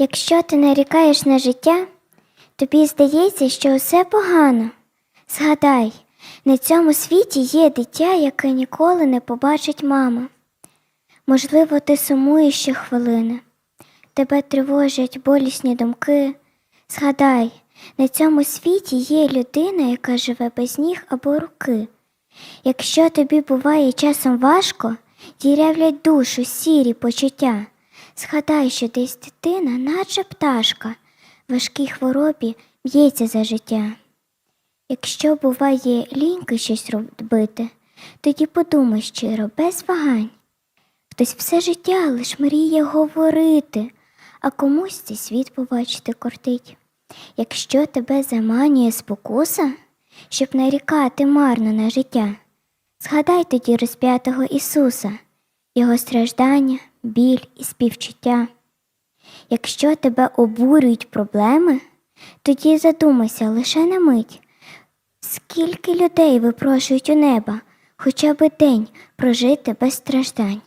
Якщо ти нарікаєш на життя, тобі здається, що усе погано. Згадай, на цьому світі є дитя, яке ніколи не побачить мама. Можливо, ти сумуєш щохвилини, тебе тривожать болісні думки. Згадай, на цьому світі є людина, яка живе без ніг або руки. Якщо тобі буває часом важко, дірявлять душу сірі почуття. Згадай, що десь дитина, наче пташка, в важкій хворобі б'ється за життя. Якщо буває ліньки щось робити, тоді подумай щиро, без вагань. Хтось все життя лиш мріє говорити, а комусь цей світ побачити кортить. Якщо тебе заманює спокуса, щоб нарікати марно на життя, згадай тоді розп'ятого Ісуса, Його страждання, біль і співчуття. Якщо тебе обурюють проблеми, тоді задумайся лише на мить, скільки людей випрошують у неба хоча б день прожити без страждань.